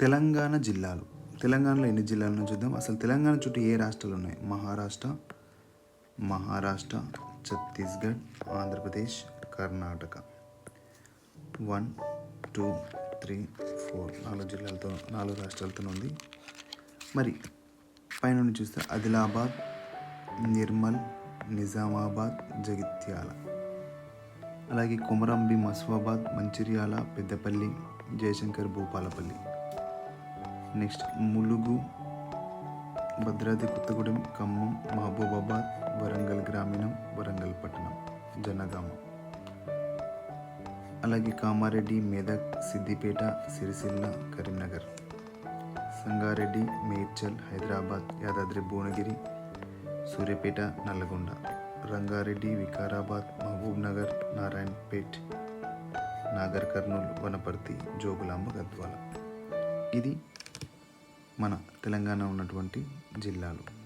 తెలంగాణ జిల్లాలు. తెలంగాణలో ఎన్ని జిల్లాలను చూద్దాం? అసలు తెలంగాణ చుట్టూ ఏ రాష్ట్రాలు ఉన్నాయి? Maharashtra Maharashtra Chhattisgarh Andhra Pradesh Karnataka. One two three four నాలుగు జిల్లాలతో నాలుగు రాష్ట్రాలతో ఉంది. మరి పైన చూస్తే ఆదిలాబాద్ నిర్మల్ నిజామాబాద్ జగిత్యాల. అలాగే కొమరంబి మస్వాబాద్ మంచిర్యాల పెద్దపల్లి జయశంకర్ భూపాలపల్లి. నెక్స్ట్ ములుగు భద్రాద్రి కొత్తగూడెం ఖమ్మం మహబూబాబాద్ వరంగల్ గ్రామీణం వరంగల్ పట్టణం జనగామ అలాగే కామారెడ్డి మెదక్ సిద్దిపేట సిరిసిల్ల కరీంనగర్ సంగారెడ్డి మేడ్చల్ హైదరాబాద్ యాదాద్రి భువనగిరి సూర్యాపేట నల్లగొండ రంగారెడ్డి వికారాబాద్ మహబూబ్ నగర్ నారాయణపేట్ నాగర్ కర్నూలు వనపర్తి జోగులాంబ గద్వాల ఇది మన తెలంగాణ ఉన్నటువంటి జిల్లాలు.